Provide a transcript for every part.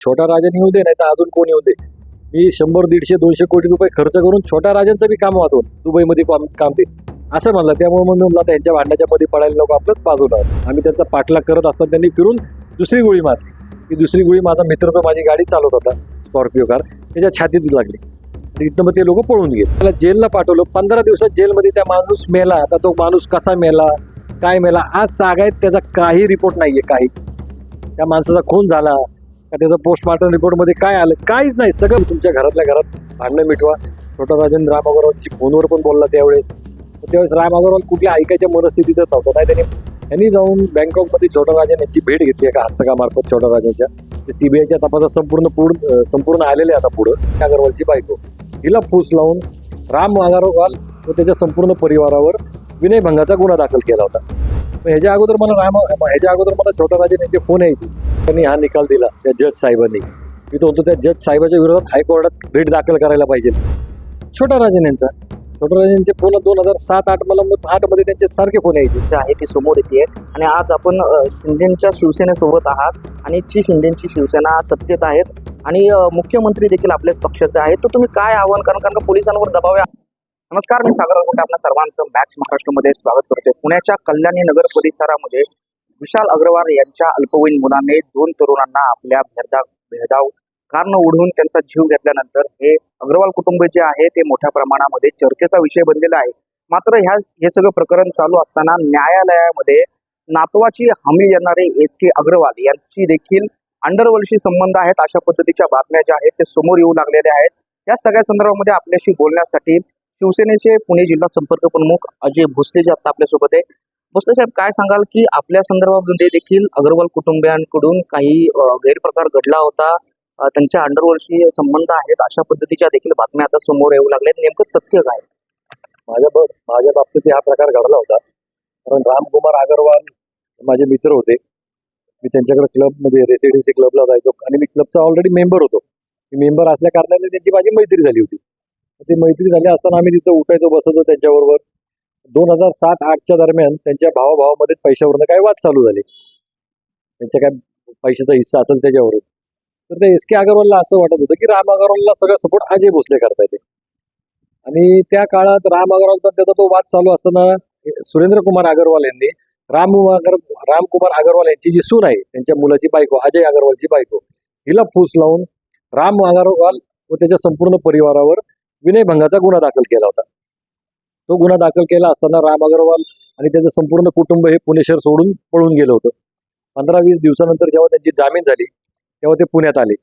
छोटा राजन येऊ दे नाही तर अजून कोण येऊ दे. मी शंभर दीडशे दोनशे कोटी रुपये खर्च करून छोट्या राजांचं बी काम वाचवून दुबईमध्ये काम काम देईल असं म्हणलं. त्यामुळे म्हणून म्हणलं त्यांच्या भांड्याच्या मध्ये पडायला नको आपलंच बाजूला आम्ही त्यांचा पाठलाग करत असताना त्यांनी फिरून दुसरी गोळी मारली. ती दुसरी गोळी माझा मित्र जो माझी गाडी चालवत होता स्कॉर्पिओ कार त्याच्या छातीत लागली. इथं मग ते लोक पळून गेले. त्याला जेलला पाठवलं. पंधरा दिवसात जेलमध्ये त्या माणूस मेला. आता तो माणूस कसा मेला काय मेला आज तागायत त्याचा काही रिपोर्ट नाही आहे काही. त्या माणसाचा खून झाला. का त्याचं पोस्टमॉर्टम रिपोर्टमध्ये काय आलं? काहीच नाही. सगळं तुमच्या घरातल्या घरात भांडणं मिटवा. छोटा राजेंद्र राम अगरवालची फोनवर पण बोलला त्यावेळेस. त्यावेळेस राम अगरवाल कुठल्या ऐकायच्या मनस्थितीतच नव्हतं. नाही त्यांनी त्यांनी जाऊन बँकॉकमध्ये छोटा राजन यांची भेट घेतली एका हस्तकामार्फत छोटा राजाच्या. ते सीबीआयच्या तपासात संपूर्ण पूर्ण संपूर्ण आलेले आता पुढं अगरवालची बायको. हिला फूस लावून राम अगरवाल व त्याच्या संपूर्ण परिवारावर विनयभंगाचा गुन्हा दाखल केला होता. मग ह्याच्या अगोदर मला राम ह्याच्या अगोदर मला छोटा राजन यांचे फोन यायचे त्यांनी हा निकाल दिला त्या जज साहेबांनी. मी तो म्हणतो त्या जज साहेबाच्या विरोधात हायकोर्टात भेट दाखल करायला पाहिजे. छोटा राजन यांचा. छोटा राजन यांचे फोन दोन हजार सात आठ मला आठमध्ये त्यांचे सारखे फोन यायचे. जे आहे ती समोर येते. आणि आज आपण शिंदेच्या शिवसेनेसोबत आहात आणि ची शिंदेची शिवसेना सत्तेत आहेत. आणि मुख्यमंत्री देखील आपल्याच पक्षाचे आहेत. तर तुम्ही काय आव्हान कारण कारण पोलिसांवर दबाव आहे? नमस्कार मी सागर अवघटे आपल्या सर्वांचं मॅक्स महाराष्ट्रमध्ये स्वागत करते पुण्याच्या कल्याणी नगर परिसरामध्ये विशाल अग्रवाल यांच्या अल्पवयीन मुलाने दोन तरुणांना आपल्या भेदा भेदाव कारनं उडवून त्यांचा जीव घेतल्यानंतर हे अग्रवाल कुटुंब जे आहे ते मोठ्या प्रमाणामध्ये चर्चेचा विषय बनलेला आहे. मात्र ह्या हे सगळं प्रकरण चालू असताना न्यायालयामध्ये नातवाची हमी देणारे एस के अग्रवाल यांची देखील अंडरवर्ल्डशी संबंध आहेत अशा पद्धतीच्या बातम्या ज्या आहेत ते समोर येऊ लागलेल्या आहेत. या सगळ्या संदर्भामध्ये आपल्याशी बोलण्यासाठी शिवसेनेचे पुणे जिल्हा संपर्क प्रमुख अजय भोसले जे आता आपल्यासोबत आहे भोसले साहेब काय सांगाल की आपल्या संदर्भामध्ये देखील अग्रवाल कुटुंबियांकडून काही गैरप्रकार घडला होता? त्यांच्या अंडरवर्डशी संबंध आहेत अशा पद्धतीच्या देखील बातम्या आता समोर येऊ लागल्या नेमकं तथ्य काय? माझ्या माझ्या बाबतीत हा प्रकार घडला होता. कारण रामकुमार अगरवाल माझे मित्र होते. मी त्यांच्याकडे क्लब म्हणजे रेसिडेन्सी क्लबला जायचो आणि मी क्लबचा ऑलरेडी मेंबर होतो. मी मेंबर असल्या कारणाने त्यांची माझी मैत्री झाली होती. ती मैत्री झाली असताना आम्ही तिथं उठायचो बसायचो त्यांच्याबरोबर. दोन हजार सात आठच्या दरम्यान त्यांच्या भावाभावामध्ये पैशावरनं काही वाद चालू झाले. त्यांच्या काय पैशाचा हिस्सा असेल त्याच्यावरून. तर ते एस के अगरवालला असं वाटत होतं की राम अगरवालला सगळं सपोर्ट अजय भोसले करता येते आणि त्या काळात राम अगरवालचा त्याचा तो वाद चालू असताना सुरेंद्र कुमार अगरवाल यांनी राम अगर रामकुमार अगरवाल यांची जी सून आहे त्यांच्या मुलाची बायको अजय अगरवालची बायको हिला फूस लावून राम अगरवाल व त्याच्या संपूर्ण परिवारावर विनयभंगाचा गुन्हा दाखल केला होता. तो गुन्हा दाखल केला असताना राम अगरवाल आणि त्याचं संपूर्ण कुटुंब हे पुणे शहर सोडून पळून गेलं होतं. पंधरा वीस दिवसानंतर जेव्हा त्यांची जामीन झाली तेव्हा ते पुण्यात आले.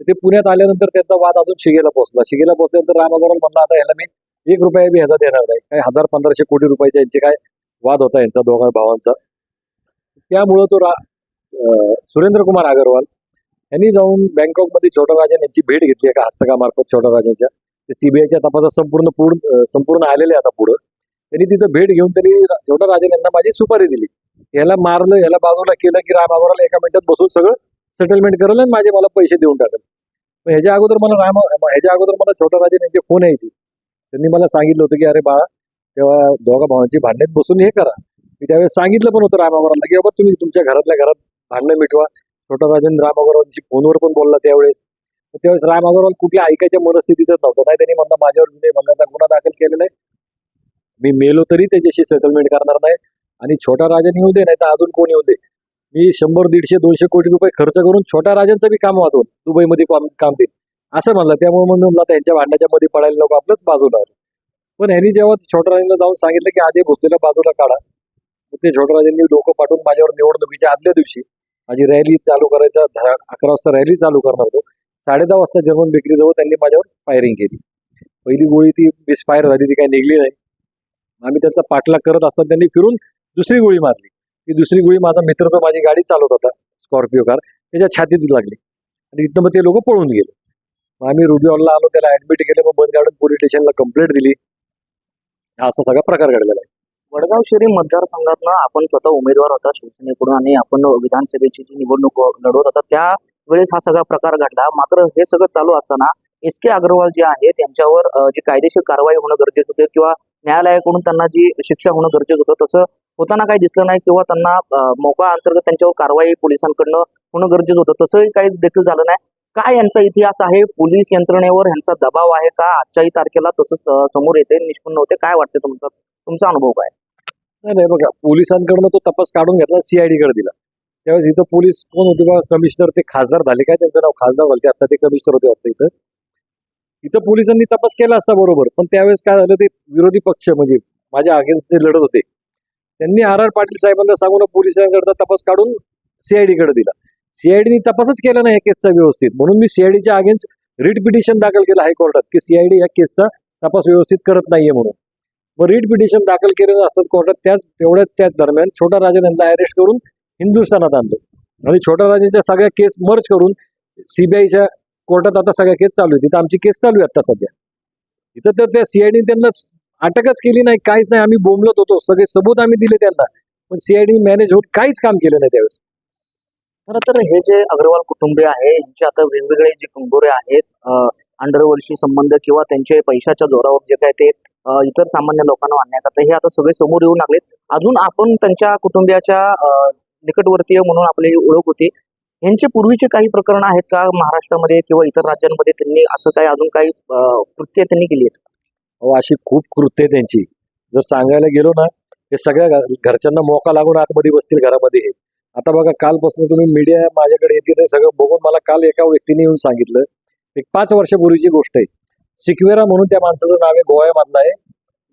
ते पुण्यात आल्यानंतर त्यांचा वाद अजून शिगेला पोहोचला. शिगेला पोहोचल्यानंतर राम अग्रवाल म्हणला आता ह्याला मी एक रुपया बी ह्याचा देणार नाही. काही हजार पंधराशे कोटी रुपयाचे यांचे काय वाद होता यांचा दोघा भावांचा? त्यामुळं तो रा सुरेंद्र कुमार अगरवाल यांनी जाऊन बँकॉकमध्ये छोटा राजन यांची भेट घेतली एका हस्तकामार्फत छोटा राजांच्या. ते सीबीआयच्या तपासात संपूर्ण पूर्ण संपूर्ण आलेले आता पुढं. त्यांनी तिथं भेट घेऊन त्यांनी छोटा राजन यांना माझी सुपारी दिली. याला मारलं याला बाजूला केलं की राम आगोराला एका मिनिटात बसून सगळं सेटलमेंट करेल आणि माझे मला पैसे देऊन टाकले. मग ह्याच्या अगोदर मला राम ह्याच्या अगोदर मला छोटा राजन यांचे फोन यायचे. त्यांनी मला सांगितलं होतं की अरे बाळा तेव्हा दोघा भावांची भांडण्यात बसून हे करा. मी त्यावेळेस सांगितलं पण होतं रामागोराला की बाबा तुम्ही तुमच्या घरातल्या घरात भांडणं मिटवा. छोटा राजन राम फोनवर पण बोलला त्यावेळेस. त्यावेळेस राम अगरवाल कुठल्या ऐकायच्या मनस्थितीतच नव्हतं. नाही त्यांनी म्हणता माझ्यावर विनयभंगाचा गुन्हा दाखल केलेला आहे. मी मेलो तरी त्याच्याशी सेटलमेंट करणार नाही. आणि छोटा राजन येऊ दे नाही तर अजून कोण येऊ दे. मी शंभर दीडशे दोनशे कोटी रुपये खर्च करून छोटा राजांचं बी काम वाचवून दुबईमध्ये काम काम देईल असं म्हणलं. त्यामुळे म्हणून मला त्यांच्या भांडण्याच्या मध्ये पडायला नको आपलंच बाजूला आलं. पण ह्यांनी जेव्हा छोटा राजांना जाऊन सांगितलं की आधी भोसलेला बाजूला काढा ते छोटा राजांनी लोक पाठवून माझ्यावर निवडणुकीच्या आदल्या दिवशी माझी रॅली चालू करायचा अकरा वाजता रॅली चालू करणार होतो. साडे दहा वाजता जर्मन बेकरी जवळ त्यांनी माझ्यावर फायरिंग केली. पहिली गोळी ती मिसफायर झाली ती काही निघली नाही. आम्ही त्यांचा पाठलाग करत असताना त्यांनी फिरून दुसरी गोळी मारली. ती दुसरी गोळी माझा मित्र जो माझी गाडी चालवत होता स्कॉर्पिओ कार त्याच्या छातीत लागली. आणि इथं मग ते लोक पळून गेले. मग आम्ही रुबी हॉलला आलो त्याला ऍडमिट केलं मग बंद गार्डन पोलीस स्टेशनला कंप्लेंट दिली. हा असा सगळा प्रकार घडलेला आहे. वडगाव शहरी मतदारसंघातनं आपण स्वतः उमेदवार होता शिवसेनेकडून आणि आपण विधानसभेची जी निवडणूक लढवत होता त्या वेळेस हा सगळा प्रकार घडला. मात्र हे सगळं चालू असताना एस के अग्रवाल जे आहेत त्यांच्यावर जी कायदेशीर कारवाई होणं गरजेचं होते किंवा न्यायालयाकडून त्यांना जी शिक्षा होणं गरजेचं होतं तसं होताना काही दिसलं नाही किंवा त्यांना मोका अंतर्गत त्यांच्यावर कारवाई पोलिसांकडनं होणं गरजेचं होतं. तसंही काही देखील झालं नाही. काय यांचा इतिहास आहे? पोलीस यंत्रणेवर ह्यांचा दबाव आहे का? आजच्याही तारखेला तसंच समोर येते निष्पन्न होते. काय वाटते तुमचा? तुमचा अनुभव काय? नाही नाही बघा पोलिसांकडनं तो तपास काढून घेतला सीआयडी कडे दिला. त्यावेळेस इथं पोलीस कोण होते बा? कमिशनर ते खासदार झाले काय? त्यांचं नाव खासदार झाले आता ते कमिशनर होते वाटतं इथं. इथं पोलिसांनी तपास केला असता बरोबर पण त्यावेळेस काय झालं ते विरोधी पक्ष म्हणजे माझ्या अगेन्स्ट ते लढत होते. त्यांनी आर आर पाटील साहेबांना सांगून पोलिसांकडचा तपास काढून सीआयडी कडे दिला. सीआयडीने तपासच केला नाही या केसचा व्यवस्थित. म्हणून मी सीआयडीच्या अगेन्स्ट रिट पिटिशन दाखल केलं हायकोर्टात की सीआयडी या केसचा तपास व्यवस्थित करत नाहीये म्हणून. मग रिट पिटिशन दाखल केलेलं असतात कोर्टात त्याच तेवढ्याच त्याच दरम्यान छोटा राजन यांना अरेस्ट करून हिंदुस्थानात आणलं. आणि छोट्या राजेच्या सगळ्या केस मर्ज करून सीबीआयच्या कोर्टात आता सगळ्या केस चालू आहेत. तिथं आमची केस चालू आहे आता सध्या. इथं तर त्या सीआयडी त्यांना अटकच केली नाही काहीच नाही. आम्ही बोंबलत होतो. सगळे सबूत आम्ही दिले त्यांना. पण सीआयडी मॅनेज होऊन काहीच काम केलं नाही त्यावेळेस. खरं तर हे जे अग्रवाल कुटुंबीय आहे यांचे आता वेगवेगळे जे कुंभोरे आहेत अंडरवर्ल्डशी संबंध किंवा त्यांचे पैशाच्या जोरावर जे काय ते इतर सामान्य लोकांना आणण्याकरता हे आता सगळे समोर येऊ लागलेत. अजून आपण त्यांच्या कुटुंबियाच्या निकटवर्तीय म्हणून आपली ओळख होती. यांचे पूर्वीचे काही प्रकरण आहेत का महाराष्ट्रामध्ये किंवा इतर राज्यांमध्ये त्यांनी असं काही अजून काही कृत्य त्यांनी केली आहेत? अहो अशी खूप कृत्य आहे त्यांची जर सांगायला गेलो ना हे सगळ्या घरच्यांना मोका लागून आतमध्ये बसतील घरामध्ये हे. आता बघा कालपासून तुम्ही मीडिया माझ्याकडे येते ते सगळं बघून मला काल एका व्यक्तीने येऊन सांगितलं. एक पाच वर्षापूर्वीची गोष्ट आहे. सिक्वेरा म्हणून त्या माणसाचं नाव आहे गोव्यामधला आहे.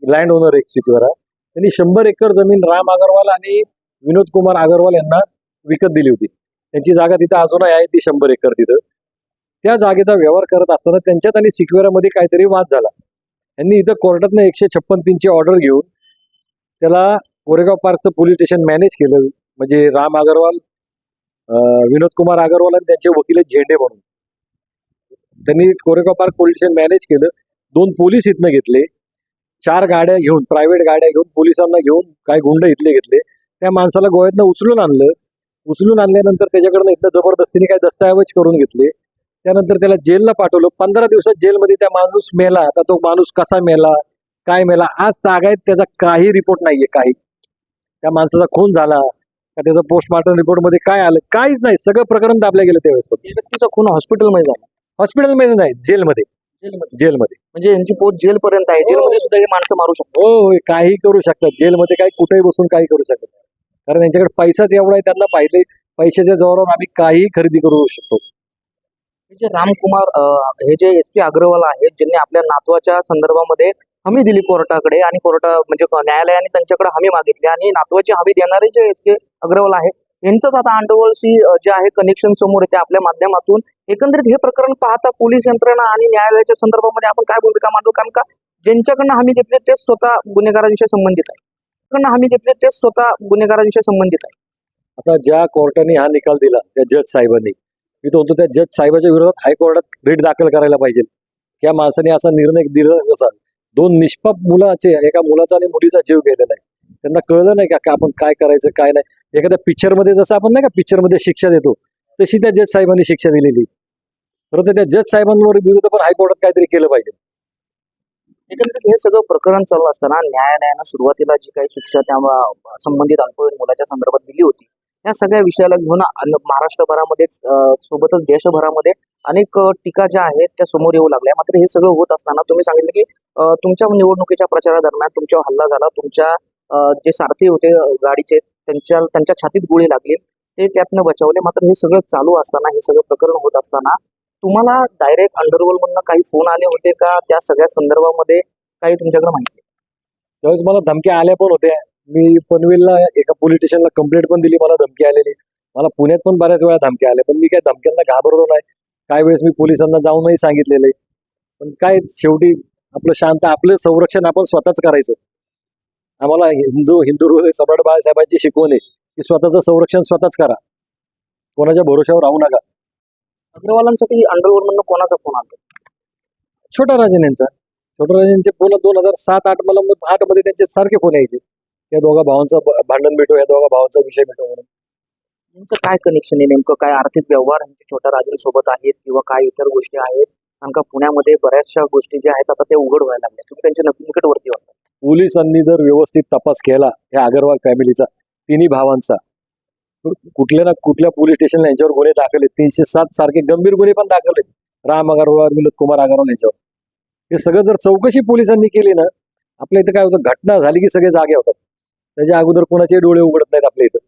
लँड ओनर एक सिक्वेरा. त्यांनी शंभर एकर जमीन राम अगरवाल आणि विनोद कुमार अगरवाल यांना विकत दिली होती. त्यांची जागा तिथं अजूनही आहे ती शंभर एकर तिथं. त्या जागेचा व्यवहार करत असताना त्यांच्यात आणि सिक्वेरामध्ये काहीतरी वाद झाला. यांनी इथं कोर्टातनं एकशे छप्पन तीनची ऑर्डर घेऊन त्याला कोरेगाव पार्कचं पोलीस स्टेशन मॅनेज केलं. म्हणजे राम अगरवाल विनोद कुमार अगरवाल आणि त्यांचे वकील झेंडे म्हणून. त्यांनी Koregaon park police station manage केलं. दोन पोलीस इथनं घेतले. चार गाड्या घेऊन प्रायव्हेट गाड्या घेऊन पोलिसांना घेऊन काय गुंड इथले घेतले. त्या माणसाला गोव्यातनं उचलून आणलं. उचलून आणल्यानंतर त्याच्याकडनं इथनं जबरदस्तीने काय दस्तऐवज करून घेतले. त्यानंतर त्याला जेलला पाठवलं. पंधरा दिवसात जेलमध्ये त्या माणूस मेला. आता तो माणूस कसा मेला? काय मेला? आज तागायत त्याचा काही रिपोर्ट नाहीये काही. त्या माणसाचा खून झाला. का त्याचा पोस्टमॉर्टम रिपोर्टमध्ये काय आलं? काहीच नाही. सगळं प्रकरण दाबलं गेलं त्यावेळेस व्यक्तीचा खून हॉस्पिटलमध्ये झाला. हॉस्पिटलमध्ये नाही. जेलमध्ये. जेलमध्ये. म्हणजे यांची पोच जेलपर्यंत आहे. जेलमध्ये सुद्धा हे माणसं मारू शकतात. हो हो काही करू शकतात. जेलमध्ये काही कुठेही बसून काही करू शकतात कारण यांच्याकडे पैसाच एवढा आहे त्यांना पाहिले पैशाच्या जोरावर आम्ही काही खरेदी करू शकतो. हे जे रामकुमार हे जे एस के अग्रवाल आहेत ज्यांनी आपल्या नातवाच्या संदर्भामध्ये हमी दिली कोर्टाकडे आणि कोर्टा म्हणजे न्यायालयाने त्यांच्याकडे हमी मागितली आणि नातवाची हमी देणारे जे एस के अग्रवाल आहे यांचंच आता अंडरवर्ल्डशी जे आहे कनेक्शन समोर येते आपल्या माध्यमातून एकंदरीत हे प्रकरण पाहता पोलीस यंत्रणा आणि न्यायालयाच्या संदर्भामध्ये आपण काय भूमिका मांडू? कारण का ज्यांच्याकडनं हमी घेतली तेच स्वतः गुन्हेगारांशी संबंधित आहे हमी घेतले ते स्वतः गुन्हेगारांशी संबंधित आहे आता ज्या कोर्टाने हा निकाल दिला त्या जज साहेबांनी मी तो म्हणतो त्या जज साहेबाच्या विरोधात हायकोर्टात रिट दाखल करायला पाहिजे. त्या माणसाने असा निर्णय दिला नसा दोन निष्पाप मुलाचे एका मुलाचा आणि मुलीचा जीव गेलेला आहे. त्यांना कळलं नाही का का आपण काय करायचं काय नाही. एखाद्या पिक्चरमध्ये जसं आपण नाही का पिक्चरमध्ये शिक्षा देतो तशी त्या जज साहेबांनी शिक्षा दिलेली. खरं तर त्या जज साहेबांवर विरुद्ध पण हायकोर्टात काहीतरी केलं पाहिजे. एकंदरीत हे सगळं प्रकरण चालू असताना न्यायालयानं सुरुवातीला जी काही शिक्षा त्या संबंधित अल्पवयीन मुलाच्या संदर्भात दिली होती या सगळ्या विषयाला घेऊन महाराष्ट्रभरामध्ये सोबतच देशभरामध्ये अनेक टीका ज्या आहेत त्या समोर येऊ लागल्या. मात्र हे सगळं होत असताना तुम्ही सांगितलं की तुमच्या निवडणुकीच्या प्रचारादरम्यान तुमच्यावर हल्ला झाला तुमच्या जे सारथी होते गाडीचे त्यांच्या त्यांच्या छातीत गोळी लागली ते त्यातनं बचावले. मात्र हे सगळं चालू असताना हे सगळं प्रकरण होत असताना तुम्हाला डायरेक्ट अंडरवर्ल्ड मधनं काही फोन आले होते का? त्या सगळ्या संदर्भामध्ये काही तुमच्याकडे माहिती त्यावेळेस मला धमक्या आल्या पण होत्या. मी पनवेलला एका पोलीस स्टेशनला कंप्लेंट पण दिली मला धमकी आलेली. मला पुण्यात पण बऱ्याच वेळा धमक्या आल्या पण मी काय धमक्यांना घाबरलो नाही. काही वेळेस मी पोलिसांना जाऊनही सांगितलेलं आहे. पण काय शेवटी आपलं शांत आपलं संरक्षण आपण स्वतःच करायचं. आम्हाला हिंदू हिंदू हृदय सम्राट बाळासाहेबांची शिकवण आहे की स्वतःचं संरक्षण स्वतःच करा. कोणाच्या भरोशावर राहू नका. अग्रवालांसाठी अंडरवर्ल्ड मधनं कोणाचा फोन आला? छोटा राजन यांचा. छोटा राजन यांचे फोन दोन हजार सात आठ मला आठमध्ये त्यांचे सारखे फोन यायचे. या दोघा भावांचं भांडण मिटो या दोघा भावांचा विषय मिटो म्हणून. यांचं काय कनेक्शन आहे? नेमकं काय आर्थिक व्यवहार यांचे छोट्या राजन सोबत आहेत किंवा काय इतर गोष्टी आहेत? कारण का पुण्यामध्ये बऱ्याचशा गोष्टी ज्या आहेत आता त्या उघड व्हायला लागल्या तुम्ही त्यांच्या नक- निकटवर्ती होता पोलिसांनी जर व्यवस्थित तपास केला या अगरवाल फॅमिलीचा तिन्ही भावांचा कुठल्या ना कुठल्या पोलीस स्टेशनला यांच्यावर गुन्हे दाखल आहेत. तीनशे सात सारखे गंभीर गुन्हे पण दाखल आहेत. राम अगरवाल विनोद कुमार अगरवाल यांच्यावर. हे सगळं जर चौकशी पोलिसांनी केली ना आपल्या इथं काय होतं? घटना झाली की सगळे जागे होतात. त्याच्या अगोदर कोणाचे डोळे उघडत नाहीत आपल्या इथं.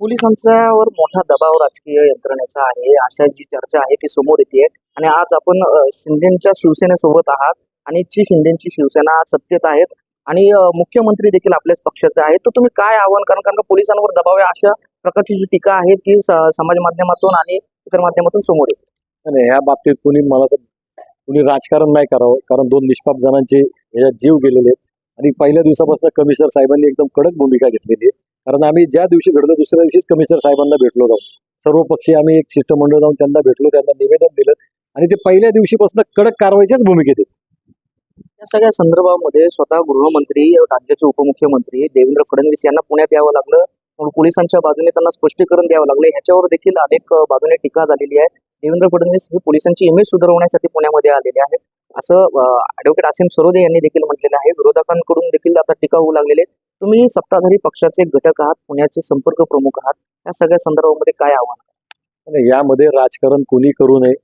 पोलिसांच्यावर मोठा दबाव राजकीय यंत्रणेचा आहे. अशा जी चर्चा आहे ती समोर येते आणि आज आपण शिंदेच्या शिवसेनेसोबत आहात. आणि ची शिंदेची शिवसेना सत्तेत आहेत. आणि मुख्यमंत्री देखील आपल्याच पक्षाचे आहेत. तर तुम्ही काय आव्हान कारण कारण का पोलिसांवर दबाव आहे अशा प्रकारची जी टीका आहे ती समाज माध्यमातून आणि इतर माध्यमातून समोर येते. आणि ह्या बाबतीत कुणी मला तर कुणी राजकारण नाही करावं कारण दोन निष्पाप जणांचे ह्याच्यात जीव गेलेले आहेत. आणि पहिल्या दिवसापासून कमिशनर साहेबांनी एकदम कडक भूमिका घेतलेली आहे. कारण आम्ही ज्या दिवशी घडलो दुसऱ्या दिवशीच कमिशनर साहेबांना भेटलो जाऊन. सर्व पक्षी आम्ही एक शिष्टमंडळ जाऊन त्यांना भेटलो त्यांना निवेदन दिलं. आणि ते पहिल्या दिवशीपासून कडक कारवाईच्याच भूमिकेत आहेत. या सगळ्या संदर्भामध्ये स्वतः गृहमंत्री राज्याचे उपमुख्यमंत्री देवेंद्र फडणवीस यांना पुण्यात यावं लागलं. पोलिसांच्या बाजूने त्यांना स्पष्टीकरण द्यावं लागलं. ह्याच्यावर देखील अनेक बाजूने टीका झालेली आहे. देवेंद्र फडणवीस हे पोलिसांची इमेज सुधारवण्यासाठी पुण्यामध्ये आलेले आहेत. असं ऍडव्होकेट आसिम सरोदे यांनी देखील म्हटलेलं आहे. विरोधकांकडून देखील आता टीका होऊ लागलेली आहे. तुम्ही सत्ताधारी पक्षाचे घटक आहात पुण्याचे संपर्क प्रमुख आहात. या सगळ्या संदर्भामध्ये काय आव्हान? यामध्ये राजकारण कोणी करू नये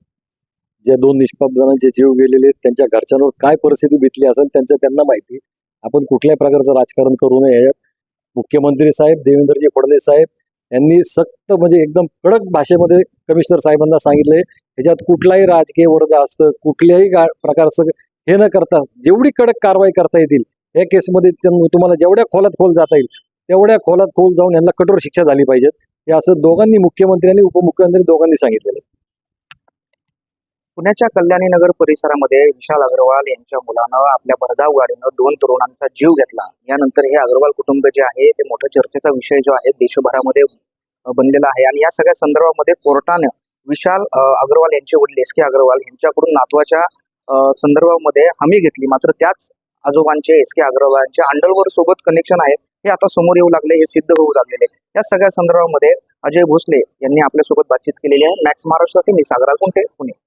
ज्या दोन निष्पाप जणांचे जीव गेलेले आहेत, त्यांच्या घरच्यांवर काय परिस्थिती बितली असेल त्यांचं त्यांना माहिती आपण कुठल्याही प्रकारचं राजकारण करू नये. मुख्यमंत्री साहेब देवेंद्रजी फडणवीस साहेब यांनी सक्त म्हणजे एकदम कडक भाषेमध्ये कमिशनर साहेबांना सांगितले ह्याच्यात कुठलाही राजकीय वर्ग असतं कुठल्याही प्रकारचं हे न करता जेवढी कडक कारवाई करता येतील या केसमध्ये तुम्हाला जेवढ्या खोलात खोल जाता येईल तेवढ्या खोलात खोल जाऊन यांना कठोर शिक्षा झाली पाहिजे. हे असं दोघांनी मुख्यमंत्री आणि उपमुख्यमंत्री दोघांनी सांगितलेलं आहे. पुण्याच्या कल्याणी नगर परिसरामध्ये विशाल अग्रवाल यांच्या मुलानं आपल्या भरधाव गाडीनं दोन तरुणांचा जीव घेतला. यानंतर हे अग्रवाल कुटुंब जे आहे ते मोठा चर्चेचा विषय जो आहे देशभरामध्ये बनलेला आहे. आणि या सगळ्या संदर्भामध्ये कोर्टानं विशाल अग्रवाल यांचे वडील एस के अग्रवाल यांच्याकडून नातवाच्या संदर्भामध्ये हमी घेतली. मात्र त्याच आजोबांचे एस के अग्रवालांचे अंडलवर सोबत कनेक्शन आहे हे आता समोर येऊ लागले हे सिद्ध होऊ लागलेले या सगळ्या संदर्भामध्ये अजय भोसले यांनी आपल्यासोबत बातचीत केलेली आहे. मॅक्स महाराष्ट्रातील मी सागराल कोणते पुणे.